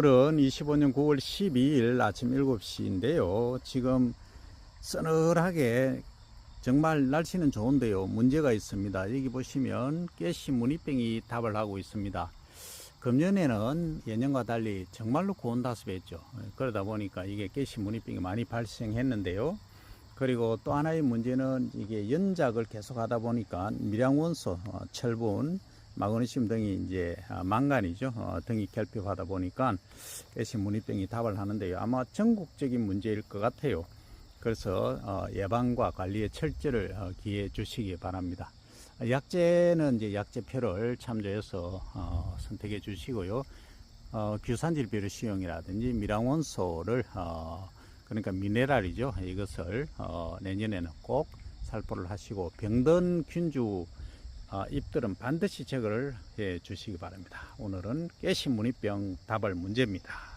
오늘은 25년 9월 12일 아침 7시인데요. 지금 서늘하게 정말 날씨는 좋은데요. 문제가 있습니다. 여기 보시면 깨씨 무늬병이 답을 하고 있습니다. 금년에는 예년과 달리 정말로 고온 다습했죠. 그러다 보니까 이게 깨씨 무늬병이 많이 발생했는데요. 그리고 또 하나의 문제는 이게 연작을 계속 하다 보니까 미량원소, 어, 철분, 마그네슘 등이 이제 아, 망간이죠. 어, 등이 결핍하다 보니까 무늬병이 답을 하는데요. 아마 전국적인 문제일 것 같아요. 그래서 어, 예방과 관리에 철저를 어, 기해 주시기 바랍니다. 약재는 이제 약재표를 참조해서 어, 선택해 주시고요. 어, 규산질비료使用이라든지 미량원소를 어, 그러니까 미네랄이죠. 이것을 어, 내년에는 꼭 살포를 하시고 병든 균주 어, 잎들은 반드시 제거를 해 주시기 바랍니다. 오늘은 무늬병 다발 문제입니다.